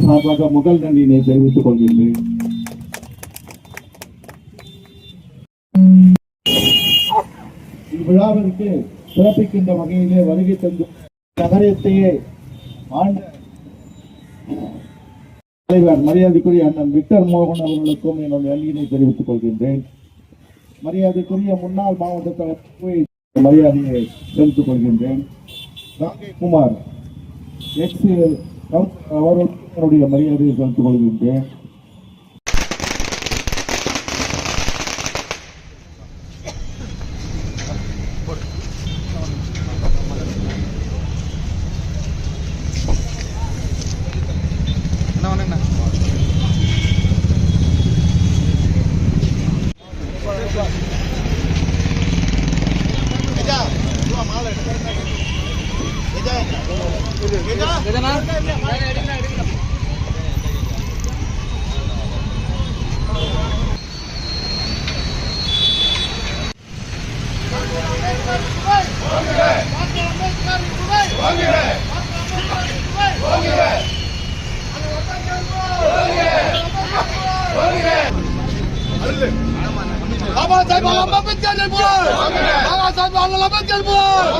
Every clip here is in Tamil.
சார்பாக முதல் நன்றியினை தெரிவித்துக் கொள்கின்றேன். இவ்விழாவிற்கு சிறப்பிக்கின்ற வகையிலே வருகை தந்து நகரத்தையே ஆண்ட தலைவர் மரியாதைக்குரிய அண்ணன் விக்டர் மோகன் அவர்களுக்கும் என்னுடைய நன்றியினை தெரிவித்துக் கொள்கின்றேன். மரியாதைக்குரிய முன்னாள் மாவட்ட தலைவர் மரியாதையை செலுத்திக் கொள்கின்றேன். ராகே குமார் எக்ஸ் அவர்களுக்கு மரியாதையை செலுத்திக் கொள்கின்றேன். பாபா சாஹிப் அம்பேத்கர் ஜெயிப்பார் பாபா சாஹிப் அம்பேத்கர் போர்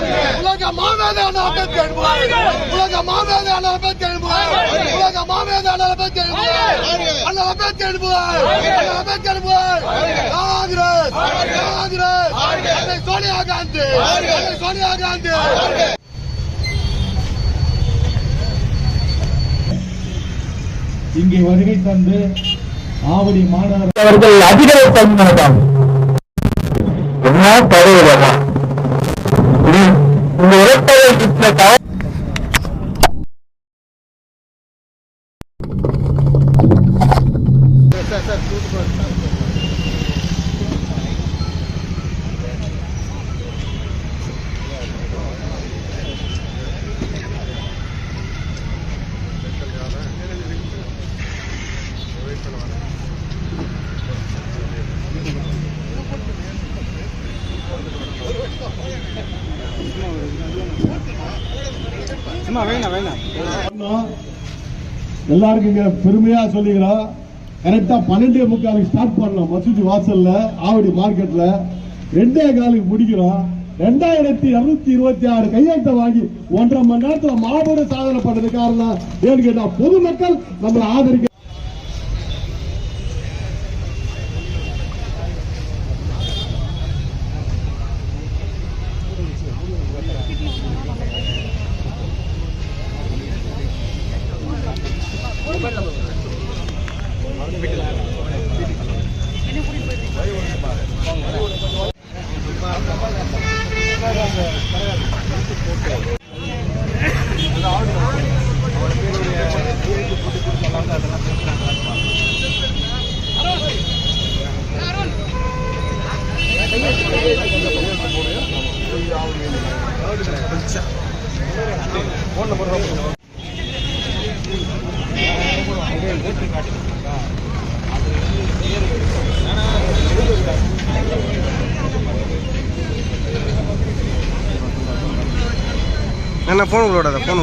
உலக மாமேதை அண்ணா அம்பேத்கர் போர் உலக மாமேதை அண்ணா அம்பேத்கர் போர் உலக மாமேதை அண்ணா அம்பேத்கர் போர் அண்ணா அம்பேத்கர் போர் அண்ணா அம்பேத்கர் போர் காங்கிரஸ் காங்கிரஸ் அன்னை சோனியா காந்தி அன்னை சோனியா காந்தி இங்கே வருகை தந்து ஆவடி மாநகர அவர்கள் அதிகார தன்மைதான். என்ன பரவாயில்ல இந்த இரட்டை எல்லாருக்கும் இங்க பெருமையா சொல்லிக்கிறோம் கரெக்டா பன்னெண்டே முக்காலுக்கு ஸ்டார்ட் பண்ணோம் மசூதி வாசல்ல ஆவடி மார்க்கெட்ல ரெண்டே காலுக்கு முடிக்கிறோம். ரெண்டாயிரத்தி இருநூத்தி இருபத்தி ஆறு கையெழுத்தை வாங்கி ஒன்றரை மணி நேரத்துல மாபெரும் சாதனை பண்ணது காரணம் ஏன்னு கேட்டா பொதுமக்கள் நம்மளை ஆதரிக்க என்ன ஃபோன் விடாத ஃபோன்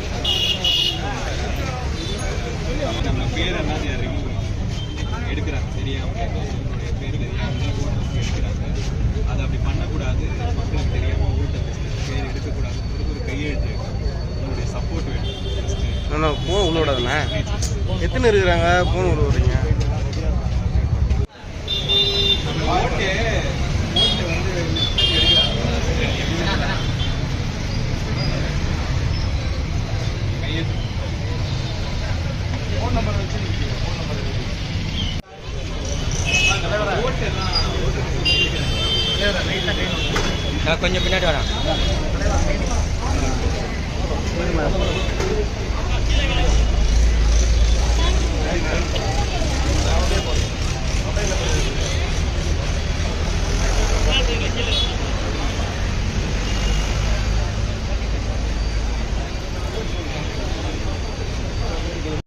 தானே எத்தனை இருக்கிறாங்க? ஃபோன் விடுறீங்க கொஞ்சம் பின்னாடி வரேன்.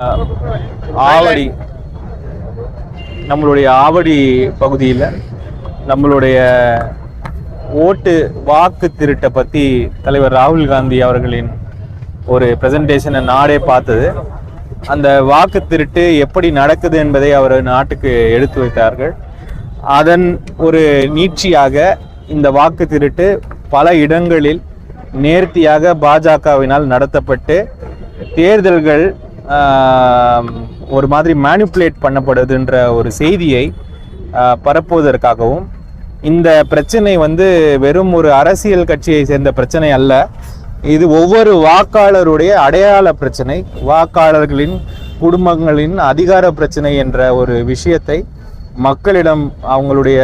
ஆவடி. நம்மளுடைய ஆவடி பகுதியில் நம்மளுடைய ஓட்டு வாக்கு திருட்டை பற்றி தலைவர் ராகுல் காந்தி அவர்களின் ஒரு பிரசன்டேஷனை நாடே பார்த்தது. அந்த வாக்கு திருட்டு எப்படி நடக்குது என்பதை அவர் நாட்டுக்கு எடுத்து வைத்தார்கள். அதன் ஒரு நீட்சியாக இந்த வாக்கு திருட்டு பல இடங்களில் நேர்த்தியாக பாஜகவினால் நடத்தப்பட்டு தேர்தல்கள் ஒரு மாதிரி மேனிப்புலேட் பண்ணப்படுதுன்ற ஒரு செய்தியை பரப்புவதற்காகவும் இந்த பிரச்சனை வந்து வெறும் ஒரு அரசியல் கட்சியை சேர்ந்த பிரச்சனை அல்ல. இது ஒவ்வொரு வாக்காளருடைய அடையாள பிரச்சனை வாக்காளர்களின் குடும்பங்களின் அதிகார பிரச்சனை என்ற ஒரு விஷயத்தை மக்களிடம் அவங்களுடைய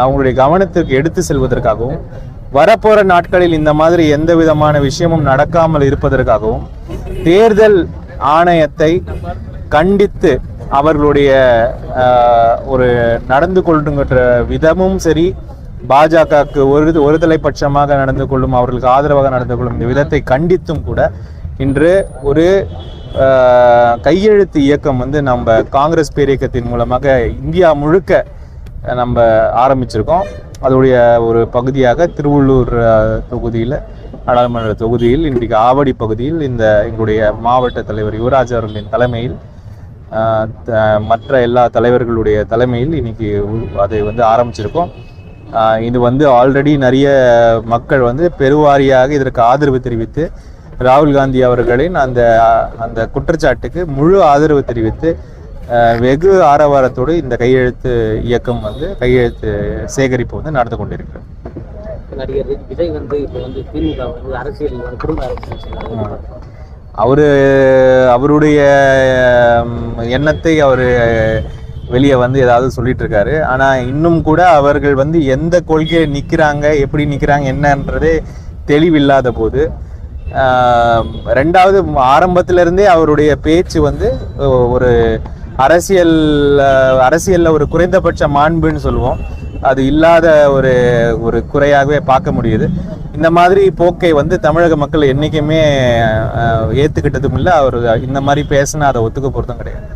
அவங்களுடைய கவனத்திற்கு எடுத்து செல்வதற்காகவும் வரப்போகிற நாட்களில் இந்த மாதிரி எந்த விதமான விஷயமும் நடக்காமல் இருப்பதற்காகவும் தேர்தல் ஆணையத்தை கண்டித்து அவர்களுடைய ஒரு நடந்து கொள்ளுங்கிற விதமும் சரி பாஜகவுக்கு ஒரு ஒருதலை பட்சமாக நடந்து கொள்ளும் அவர்களுக்கு ஆதரவாக நடந்து கொள்ளும் இந்த விதத்தை கண்டித்தும் கூட இன்று ஒரு கையெழுத்து இயக்கம் வந்து நம்ம காங்கிரஸ் பேரியக்கத்தின் மூலமாக இந்தியா முழுக்க நம்ம ஆரம்பிச்சிருக்கோம். அதோடைய ஒரு பகுதியாக திருவள்ளூர் தொகுதியில் நாடாளுமன்ற தொகுதியில் இன்றைக்கு ஆவடி பகுதியில் இந்த எங்களுடைய மாவட்ட தலைவர் யுவராஜ் அவர்களின் தலைமையில் த- மற்ற எல்லா தலைவர்களுடைய தலைமையில் இன்னைக்கு அதை வந்து ஆரம்பிச்சிருக்கோம். இது வந்து ஆல்ரெடி நிறைய மக்கள் வந்து பெருவாரியாக இதற்கு ஆதரவு தெரிவித்து ராகுல் காந்தி அவர்களின் அந்த அந்த குற்றச்சாட்டுக்கு முழு ஆதரவு தெரிவித்து வெகு ஆரவாரத்தோடு இந்த கையெழுத்து இயக்கம் வந்து கையெழுத்து சேகரிப்பு வந்து நடந்து கொண்டிருக்கிறது. நடிகர் விஜய் வந்து இப்போ வந்து திமுக வந்து அரசியல் குடும்ப அரசியல் அவர் அவரு அவருடைய எண்ணத்தை அவர் வெளியே வந்து ஏதாவது சொல்லிட்டு இருக்காரு ஆனா இன்னும் கூட அவர்கள் வந்து எந்த கொள்கையை நிக்கிறாங்க எப்படி நிக்கிறாங்க என்னன்றதே தெளிவில்லாத போது ரெண்டாவது ஆரம்பத்திலிருந்தே அவருடைய பேச்சு வந்து ஒரு அரசியல் அரசியலில் அரசியல்ல ஒரு குறைந்தபட்ச மாண்புன்னு சொல்லுவோம். அது இல்லாத ஒரு ஒரு குறையாகவே பார்க்க முடியுது. இந்த மாதிரி போக்கை வந்து தமிழக மக்கள் என்னைக்குமே ஏற்றுக்கிட்டதும் ஏத்துக்கிட்டதும் இல்லை. அவர் இந்த மாதிரி பேசினா அதை ஒத்துக்க பொருத்தம் கிடையாது.